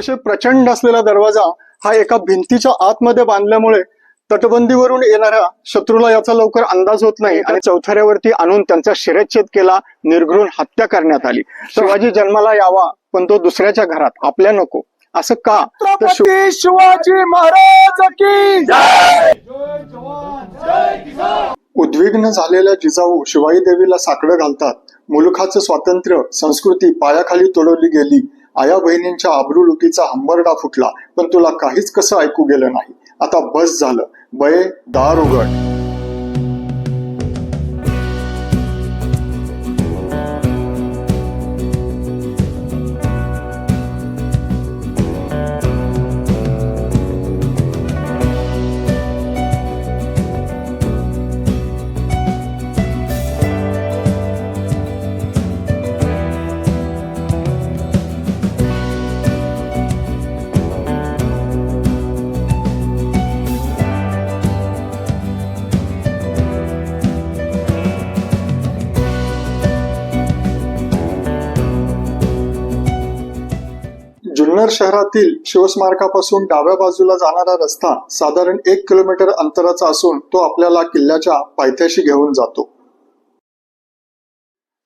अतिशय प्रचंड असलेला दरवाजा हा एका भिंतीच्या आतमध्ये बांधल्यामुळे तटबंदीवरून येणाऱ्या शत्रूला याचा लवकर अंदाज होत नाही आणि चौथऱ्यावरती आणून त्यांचा शिरच्छेद केला निर्घृण हत्या करण्यात आली. शिवाजी जन्माला यावा पण तो दुसऱ्याच्या घरात. आपल्या नको. असं का? तर शिवाजी महाराज की उद्विग्न झालेल्या जिजाऊ शिवाई देवीला साकडं घालतात. मुलुखाचं स्वातंत्र्य संस्कृती पायाखाली तोडवली गेली. आया बहिणींच्या आबरू लुटीचा हंबरडा फुटला पण तुला काहीच कसं ऐकू गेलं नाही. आता बस झालं. बये दार उघड. जुन्नर शहरातील शिवस्मारकापासून डाव्या बाजूला जाणारा रस्ता साधारण एक किलोमीटर अंतराचा असून तो आपल्याला किल्ल्याच्या पायथ्याशी घेऊन जातो.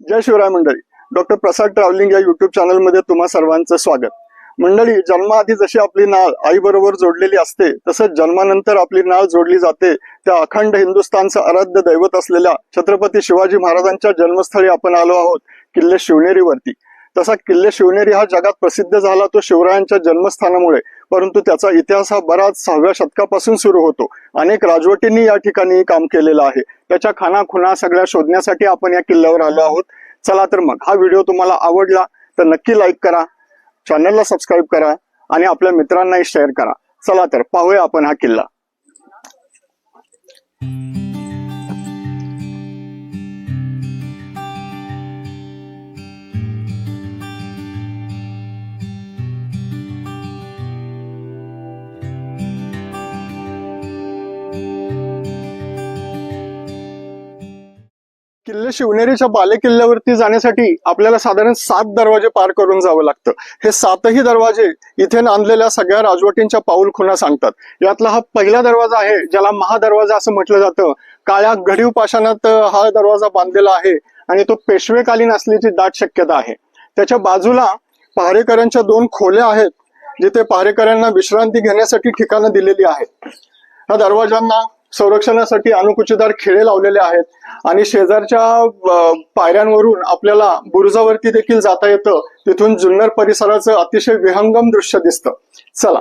जय शिवराय मंडळी. डॉक्टर प्रसाद ट्रॅव्हलिंग या युट्यूब चॅनलमध्ये तुम्हा सर्वांचं स्वागत. मंडळी जन्माआधी जशी आपली नाळ आईबरोबर जोडलेली असते तसंच जन्मानंतर आपली नाळ जोडली जाते त्या अखंड हिंदुस्थानचं आराध्य दैवत असलेल्या छत्रपती शिवाजी महाराजांच्या जन्मस्थळी आपण आलो आहोत किल्ले शिवनेरीवरती. तसा किल्ले शिवनेरी हा जगात प्रसिद्ध झाला तो शिवरायांच्या जन्मस्थानामुळे. परंतु त्याचा इतिहास हा बराच सहाव्या शतकापासून सुरू होतो. अनेक राजवटींनी या ठिकाणी काम केलेलं आहे. त्याच्या खाना खुना सगळ्या शोधण्यासाठी आपण या किल्ल्यावर आलो आहोत. चला तर मग हा व्हिडिओ तुम्हाला आवडला तर नक्की लाईक करा चॅनलला सबस्क्राईब करा आणि आपल्या मित्रांनाही शेअर करा. चला तर पाहूया आपण हा किल्ला. किल्ले शिवनेरीच्या बाले किल्ल्यावरती जाण्यासाठी आपल्याला साधारण सात दरवाजे पार करून जावं लागतं. हे सातही दरवाजे इथे नांदलेल्या सगळ्या राजवटींच्या पाऊल खुणा सांगतात. यातला हा पहिला दरवाजा आहे ज्याला महादरवाजा असं म्हटलं जातं. काळ्या घडीव पाषाणात हा दरवाजा बांधलेला आहे आणि तो पेशवेकालीन असल्याची दाट शक्यता आहे. त्याच्या बाजूला पहारेकरांच्या दोन खोल्या आहेत जिथे पहारेकरांना विश्रांती घेण्यासाठी ठिकाणं दिलेली आहेत. या दरवाजांना संरक्षणासाठी अनुकुचीदार खिळे लावलेले आहेत. आणि शेजारच्या पायऱ्यांवरून आपल्याला बुरुजावरती देखील जाता येतं. तिथून जुन्नर परिसराचं अतिशय विहंगम दृश्य दिसतं. चला.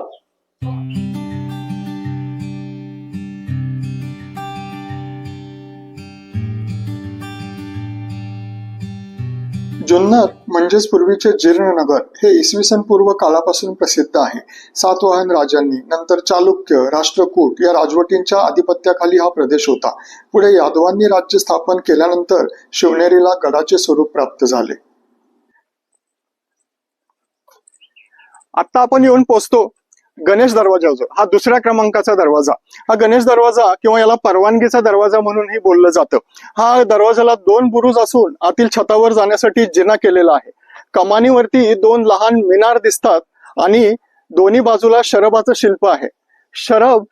जुन्नर म्हणजेच पूर्वीचे जीर्णनगर हे इसवी सन पूर्व काळापासून प्रसिद्ध आहे. सातवाहन राजांनी नंतर चालुक्य राष्ट्रकूट या राजवटींच्या आधिपत्याखाली हा प्रदेश होता. पुढे यादवांनी राज्य स्थापन केल्यानंतर शिवनेरीला गडाचे स्वरूप प्राप्त झाले. आता आपण येऊन पोहोचतो. गणेश दरवाजाजवळ हा दुसऱ्या क्रमांकाचा दरवाजा. हा गणेश दरवाजा किंवा याला परवानगीचा दरवाजा म्हणूनही बोललं जातं. हा दरवाजाला दोन बुरुज असून आतील छतावर जाण्यासाठी जिना केलेला आहे. कमानीवरती दोन लहान मिनार दिसतात आणि दोन्ही बाजूला शरबाचं शिल्प आहे. शरब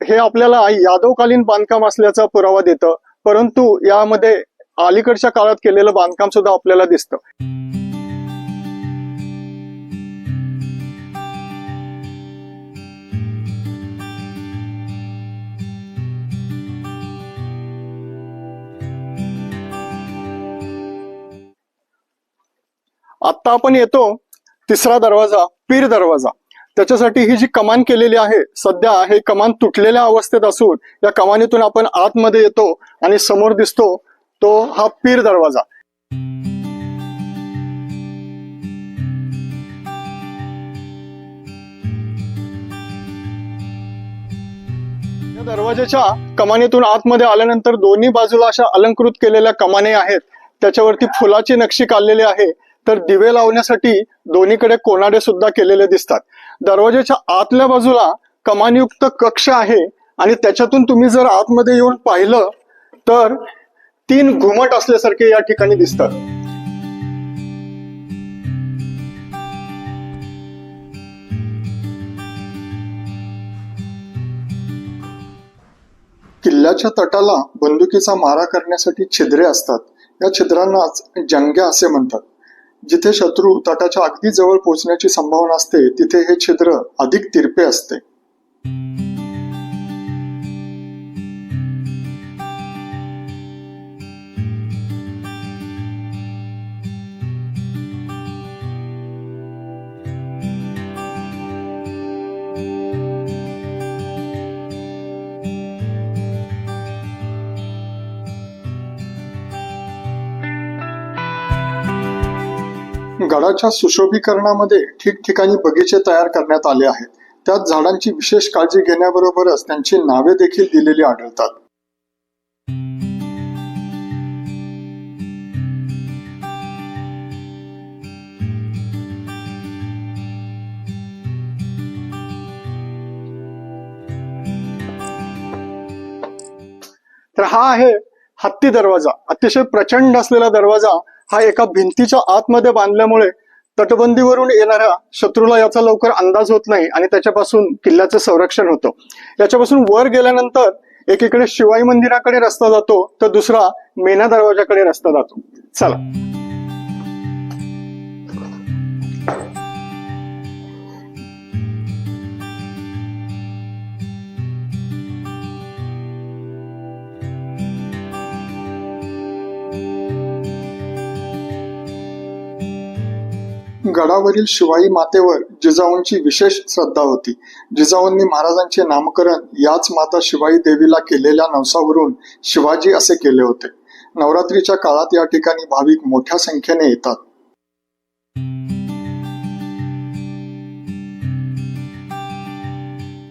हे आपल्याला यादवकालीन बांधकाम असल्याचा पुरावा देतं परंतु यामध्ये अलीकडच्या काळात केलेलं बांधकाम सुद्धा आपल्याला दिसतं. आत्ता आपण येतो तिसरा दरवाजा पीर दरवाजा. त्याच्यासाठी ही जी कमान केलेली आहे सध्या हे कमान तुटलेल्या अवस्थेत असून या कमानीतून आपण आतमध्ये येतो आणि समोर दिसतो तो हा पीर दरवाजा. या दरवाजाच्या कमानीतून आतमध्ये आल्यानंतर दोन्ही बाजूला अशा अलंकृत केलेल्या कमाने आहेत. त्याच्यावरती फुलाची नक्षी काढलेली आहे. तर हो. दिवे लावण्यासाठी दोन्हीकडे कोणाडे सुद्धा केलेले दिसतात. दरवाजाच्या आतल्या बाजूला कमानयुक्त कक्ष आहे आणि त्याच्यातून तुम्ही जर आतमध्ये येऊन पाहिलं तर तीन घुमट असल्यासारखे या ठिकाणी दिसतात. किल्ल्याच्या तटाला बंदुकीचा मारा करण्यासाठी छिद्रे असतात. या छिद्रांनाच जंग्या असे म्हणतात. जिथे शत्रू तटाच्या अगदी जवळ पोहोचण्याची संभावना असते तिथे हे छिद्र अधिक तिरपे असते. गडाच्या सुशोभीकरणामध्ये ठिकठिकाणी बगीचे तयार करण्यात आले आहेत. त्यात झाडांची विशेष काळजी घेण्याबरोबरच त्यांची नावे देखील दिलेली आढळतात. तर हा आहे हत्ती दरवाजा. अतिशय प्रचंड असलेला दरवाजा हा एका भिंतीच्या आतमध्ये बांधल्यामुळे तटबंदीवरून येणाऱ्या शत्रूला याचा लवकर अंदाज होत नाही आणि त्याच्यापासून किल्ल्याचं संरक्षण होतं. याच्यापासून वर गेल्यानंतर एकीकडे शिवाई मंदिराकडे रस्ता जातो तर दुसरा मेना दरवाजाकडे रस्ता जातो. चला. गडावरील शिवाई मातेवर जिजाऊंची विशेष श्रद्धा होती. जिजाऊंनी महाराजांचे नामकरण याच माता शिवाई देवीला केलेल्या नवसावरून शिवाजी असे केले होते. नवरात्रीच्या काळात या ठिकाणी भाविक मोठ्या संख्येने येतात.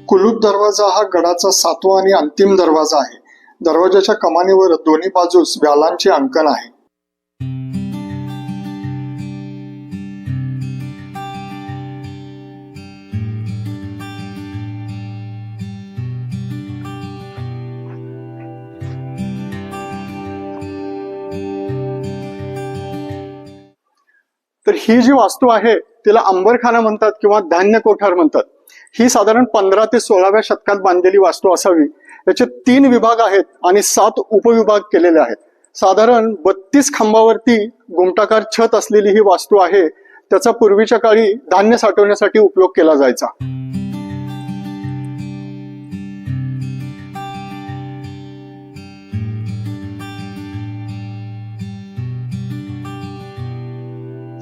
कुलूप दरवाजा हा गडाचा सातवा आणि अंतिम दरवाजा आहे. दरवाजाच्या कमानीवर दोन्ही बाजूस व्यालांचे अंकन आहे. तर ही जी वास्तू आहे तिला अंबरखाना म्हणतात किंवा धान्य कोठार म्हणतात. ही साधारण पंधरा ते सोळाव्या शतकात बांधलेली वास्तू असावी. याचे तीन विभाग आहेत आणि सात उपविभाग केलेले आहेत. साधारण बत्तीस खांबावरती गुमटाकार छत असलेली ही वास्तू आहे त्याचा पूर्वीच्या काळी धान्य साठवण्यासाठी उपयोग केला जायचा.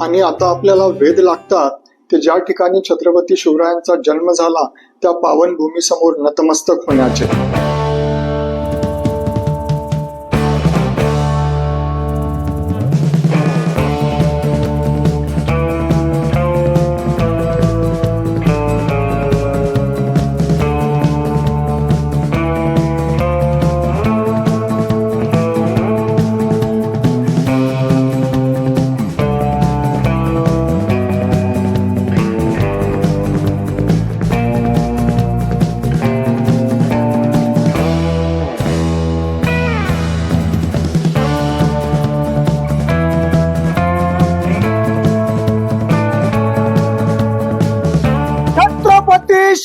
आणि आता आपल्याला वेद लागतात ते ज्या ठिकाणी छत्रपती शिवरायांचा जन्म झाला त्या पावनभूमीसमोर नतमस्तक होण्याचे.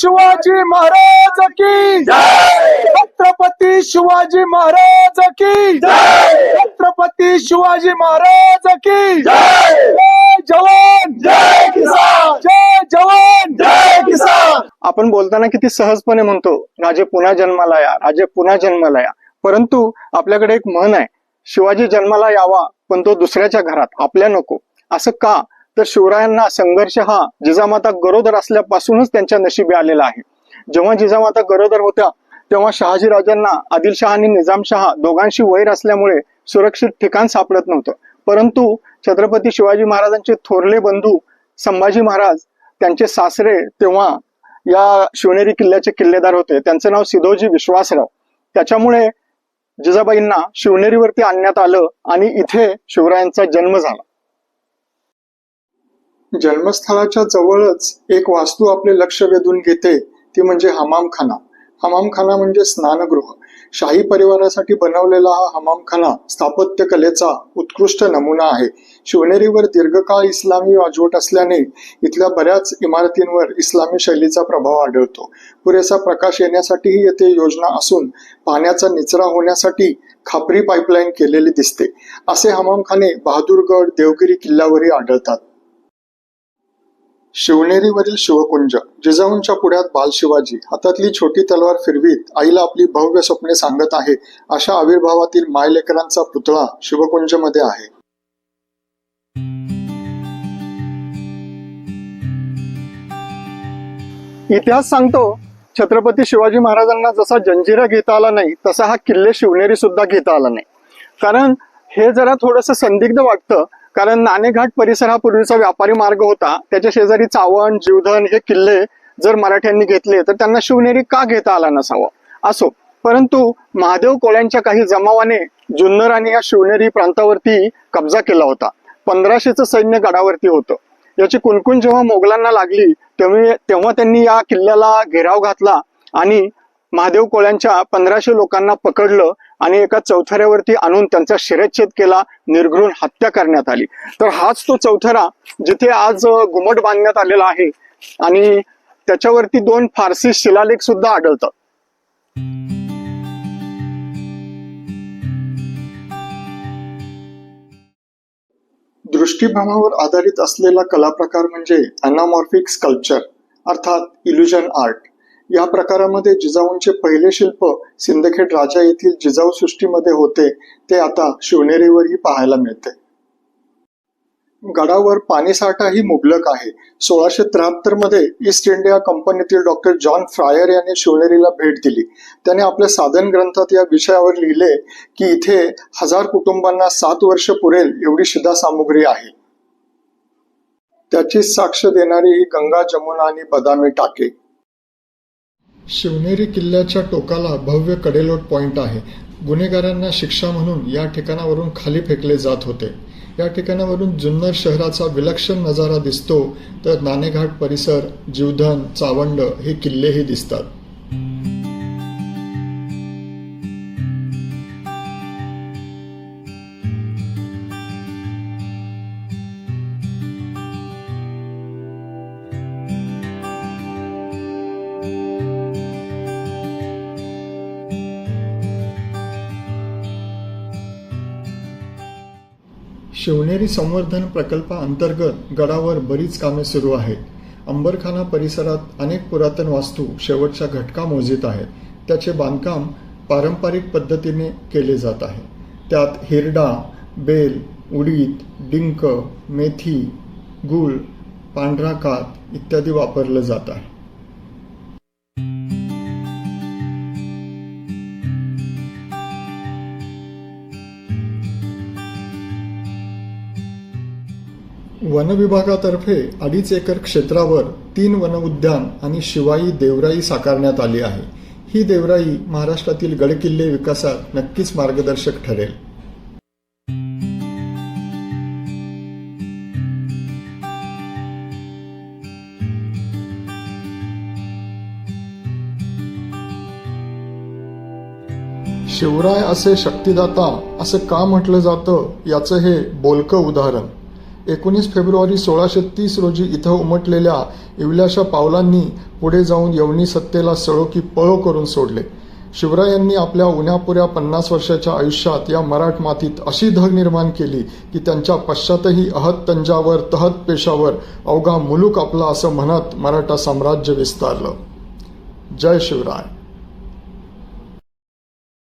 शिवाजी महाराज की छत्रपती शिवाजी महाराज की छत्रपती शिवाजी महाराज की जय जवान! जय किसान! जय जवान! जय किसान! आपण बोलताना किती सहजपणे म्हणतो राजे पुन्हा जन्माला या राजे पुन्हा जन्माला या. परंतु आपल्याकडे एक म्हण आहे शिवाजी जन्माला यावा पण तो दुसऱ्याच्या घरात आपल्या नको. असं का? तर शिवरायांना संघर्ष हा जिजामाता गरोदर असल्यापासूनच त्यांच्या नशिबी आलेला आहे. जेव्हा जिजामाता गरोदर होत्या तेव्हा शहाजी राजांना आदिलशहा आणि निजामशहा दोघांशी वैर असल्यामुळे सुरक्षित ठिकाण सापडत नव्हतं. परंतु छत्रपती शिवाजी महाराजांचे थोरले बंधू संभाजी महाराज त्यांचे सासरे तेव्हा या शिवनेरी किल्ल्याचे किल्लेदार होते. त्यांचं नाव सिधोजी विश्वासराव. त्याच्यामुळे जिजाबाईंना शिवनेरीवरती आणण्यात आलं आणि इथे शिवरायांचा जन्म झाला. जन्मस्थळाच्या जवळच एक वास्तू आपले लक्ष वेधून घेते ती म्हणजे हमामखाना. हमामखाना म्हणजे स्नानगृह. शाही परिवारासाठी बनवलेला हा हमामखाना स्थापत्य कलेचा उत्कृष्ट नमुना आहे. शिवनेरीवर दीर्घकाळ इस्लामी राजवट असल्याने इथल्या बऱ्याच इमारतींवर इस्लामी शैलीचा प्रभाव आढळतो. पुरेसा प्रकाश येण्यासाठीही येथे योजना असून पाण्याचा निचरा होण्यासाठी खापरी पाईपलाईन केलेली दिसते. असे हमामखाने बहादूरगड देवगिरी किल्ल्यावरही आढळतात. शिवनेरीवरील शिवकुंज जिजाऊंच्या पुढ्यात बाल शिवाजी हातातली छोटी तलवार फिरवीत आईला आपली भव्य स्वप्ने सांगत आहे अशा आविर्भावातील मायलेकरांचा पुतळा शिवकुंजमध्ये आहे. इतिहास सांगतो छत्रपती शिवाजी महाराजांना जसा जंजिरा घेता आला नाही तसा हा किल्ले शिवनेरी सुद्धा घेता आला नाही. कारण हे जरा थोडस संदिग्ध वाटतं कारण नाणेघाट परिसर हा पूर्वीचा व्यापारी मार्ग होता. त्याच्या शेजारी चावण जीवधन हे किल्ले जर मराठ्यांनी घेतले तर त्यांना शिवनेरी का घेता आला नसावं? असो. परंतु महादेव कोळ्यांच्या काही जमावाने जुन्नर आणि या शिवनेरी प्रांतावरती कब्जा केला होता. पंधराशेचं सैन्य गडावरती होतं. याची कुणकुण जेव्हा मोगलांना लागली तेव्हा तेव्हा त्यांनी या किल्ल्याला घेराव घातला आणि महादेव कोळ्यांच्या पंधराशे लोकांना पकडलं आणि एका चौथऱ्यावरती आणून त्यांचा शिरच्छेद केला निर्घृण हत्या करण्यात आली. तर हाच तो चौथरा जिथे आज घुमट बांधण्यात आलेला आहे आणि त्याच्यावरती दोन फारसी शिलालेख सुद्धा आढळतात. दृष्टीभ्रमावर आधारित असलेला कला प्रकार म्हणजे अनामॉर्फिक स्कल्पचर अर्थात इल्युजन आर्ट या प्रकारामध्ये जिजाऊंचे पहिले शिल्प सिंदखेड राजा येथील जिजाऊ सृष्टीमध्ये होते ते आता शिवनेरीवरही पाहायला मिळते. गडावर पाणीसाठाही मुबलक आहे. सोळाशे त्र्याहत्तरमध्ये ईस्ट इंडिया कंपनीतील डॉक्टर जॉन फ्रायर यांनी शिवनेरीला भेट दिली. त्याने आपल्या साधन ग्रंथात या विषयावर लिहिले की इथे हजार कुटुंबांना सात वर्ष पुरेल एवढी शिधा सामुग्री आहे. त्याची साक्ष देणारी ही गंगा जमुना आणि बदामी टाके. शिवनेरी किल्ल्याच्या टोकाला भव्य कडेलोट पॉइंट आहे. गुन्हेगारांना शिक्षा म्हणून या ठिकाणावरून खाली फेकले जात होते. या ठिकाणावरून जुन्नर शहराचा विलक्षण नजारा दिसतो तर नाणेघाट परिसर जीवधन चावंड हे किल्लेही दिसतात. शिवनेरी संवर्धन प्रकल्पाअंतर्गत गडावर बरीच कामे सुरू आहेत. अंबरखाना परिसरात अनेक पुरातन वास्तू शेवटच्या घटका मोजित आहेत. त्याचे बांधकाम पारंपरिक पद्धतीने केले जात आहे. त्यात हिरडा बेल उडीद डिंक मेथी गूळ पांढरा कात इत्यादी वापरलं जात आहे. वनविभागातर्फे अडीच एकर क्षेत्रावर तीन वनउद्यान आणि शिवाई देवराई साकारण्यात आली आहे. ही देवराई महाराष्ट्रातील गडकिल्ले विकासात नक्कीच मार्गदर्शक ठरेल. शिवराय असे शक्तिदाता असं का म्हटलं जातं? याचं हे बोलकं उदाहरण. एकोणीस फेब्रुवारी सोळाशे तीस रोजी इथं उमटलेल्या इवल्याशा पावलांनी पुढे जाऊन यवनी सत्तेला सळो की पळो करून सोडले. शिवरायांनी आपल्या उन्यापुऱ्या पन्नास वर्षाच्या आयुष्यात या मराठ मातीत अशी धग निर्माण केली की त्यांच्या पश्चातही अहत तंजावर तहत पेशावर अवघा मुलूक आपला असं म्हणत मराठा साम्राज्य विस्तारलं. जय शिवराय.